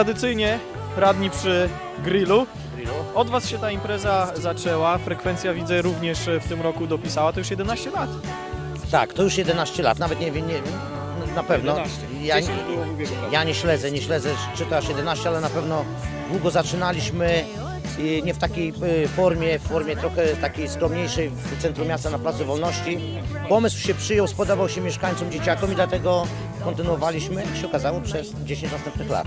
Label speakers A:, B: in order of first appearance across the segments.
A: Tradycyjnie radni przy grillu. Od Was się ta impreza zaczęła, frekwencja widzę również w tym roku dopisała, to już 11 lat.
B: Tak, to już 11 lat, nawet nie wiem, nie, na pewno.
A: 11.
B: Ja,
A: 10 było w ubiegłym roku.
B: ja nie śledzę, nie śledzę, czy to aż 11, ale na pewno długo zaczynaliśmy. I Nie w takiej y, formie, w formie trochę takiej skromniejszej w centrum miasta na Placu Wolności. Pomysł się przyjął, spodobał się mieszkańcom, dzieciakom i dlatego kontynuowaliśmy, jak się okazało, przez 10 następnych lat.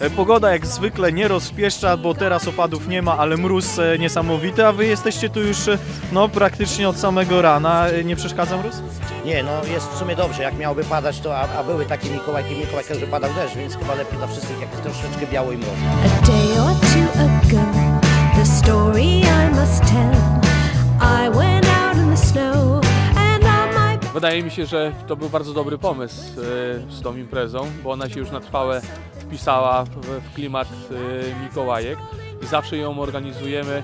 A: E, Pogoda jak zwykle nie rozpieszcza, bo teraz opadów nie ma, ale mróz e, niesamowity, a Wy jesteście tu już e, no, praktycznie od samego rana. E, Nie przeszkadza mróz?
B: Nie, no jest w sumie dobrze, jak miałoby padać, to a, a były takie Mikołajki w Mikołajkach, że padał deszcz, więc chyba lepiej dla wszystkich, jak jest troszeczkę biało i mroźno.
C: A day or two ago,
D: Wydaje mi się, że to był bardzo dobry pomysł e, z tą imprezą, bo ona się już na trwałe wpisała w, klimat e, Mikołajek i zawsze ją organizujemy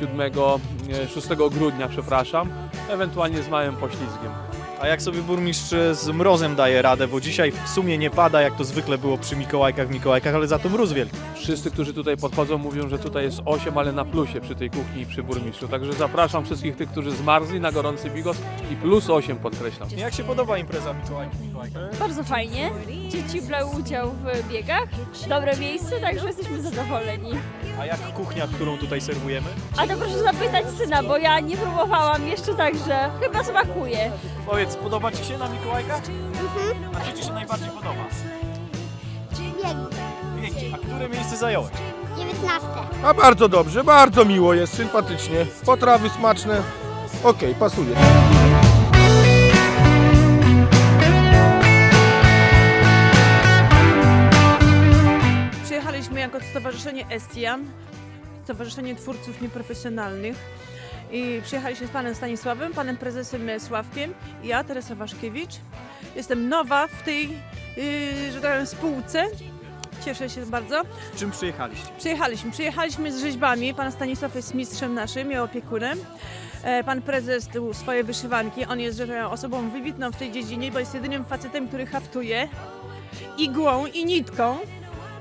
D: 7, e, 6 grudnia, przepraszam, ewentualnie z małym poślizgiem.
A: A jak sobie burmistrz z mrozem daje radę, bo dzisiaj w sumie nie pada, jak to zwykle było przy Mikołajkach, Mikołajkach, ale za to mróz wielki.
D: Wszyscy, którzy tutaj podchodzą, mówią, że tutaj jest 8, ale na plusie przy tej kuchni i przy burmistrzu. Także zapraszam wszystkich tych, którzy zmarzli na gorący bigos i plus 8 podkreślam.
A: Jak się podoba impreza Mikołajki?
E: Bardzo fajnie. Dzieci brały udział w biegach. Dobre miejsce, także jesteśmy zadowoleni.
A: A jak kuchnia, którą tutaj serwujemy?
E: A to proszę zapytać syna, bo ja nie próbowałam jeszcze, także chyba smakuje.
A: Powiedz, podoba Ci się na Mikołajkach? A co Ci się najbardziej podoba? Biegi. A które miejsce zająłeś?
F: 19.
G: A bardzo dobrze, bardzo miło jest, sympatycznie. Potrawy smaczne. Okej, pasuje.
H: Estian, Stowarzyszenie Twórców Nieprofesjonalnych. I przyjechaliśmy z panem Stanisławem, panem prezesem Sławkiem i ja, Teresa Waszkiewicz. Jestem nowa w tej, yy, że tak powiem, spółce. Cieszę się bardzo.
A: Z czym przyjechaliście?
H: Przyjechaliśmy, przyjechaliśmy z rzeźbami. Pan Stanisław jest mistrzem naszym i opiekunem. E, Pan prezes tu swoje wyszywanki. On jest że tak osobą wybitną w tej dziedzinie, bo jest jedynym facetem, który haftuje igłą i nitką.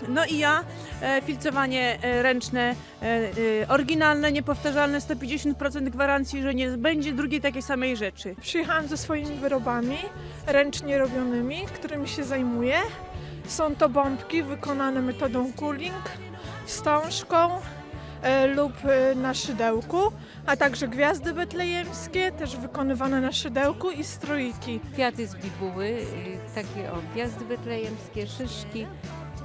H: No i ja e, filcowanie e, ręczne, e, e, oryginalne, niepowtarzalne, 150% gwarancji, że nie będzie drugiej takiej samej rzeczy.
I: Przyjechałam ze swoimi wyrobami ręcznie robionymi, którymi się zajmuję. Są to bombki wykonane metodą cooling, wstążką e, lub e, na szydełku, a także gwiazdy betlejemskie, też wykonywane na szydełku i strójki.
J: kwiaty z bibuły, y, takie o gwiazdy betlejemskie, szyszki.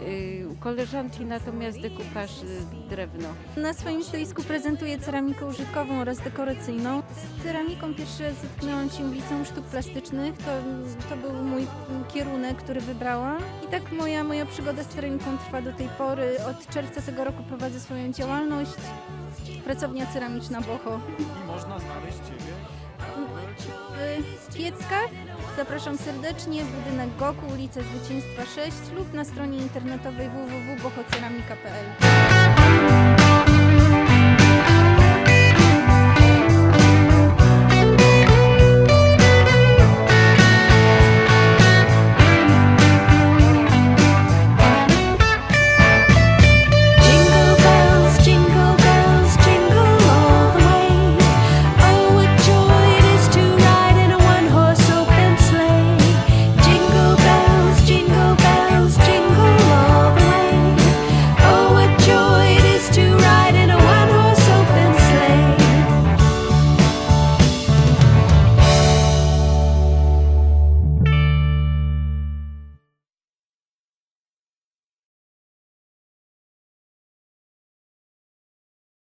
J: Y, U koleżanki natomiast dekupaż y, drewno.
C: Na swoim stoisku prezentuję ceramikę użytkową oraz dekoracyjną. Z ceramiką pierwszy raz zetknęłam się ulicą sztuk plastycznych. To, to był mój kierunek, który wybrałam. I tak moja, moja przygoda z ceramiką trwa do tej pory. Od czerwca tego roku prowadzę swoją działalność. Pracownia ceramiczna Boho
A: I można znaleźć Ciebie.
C: W. Zapraszam serdecznie. Budynek Goku, ulica Zwycięstwa 6 lub na stronie internetowej www.bohoceramika.pl.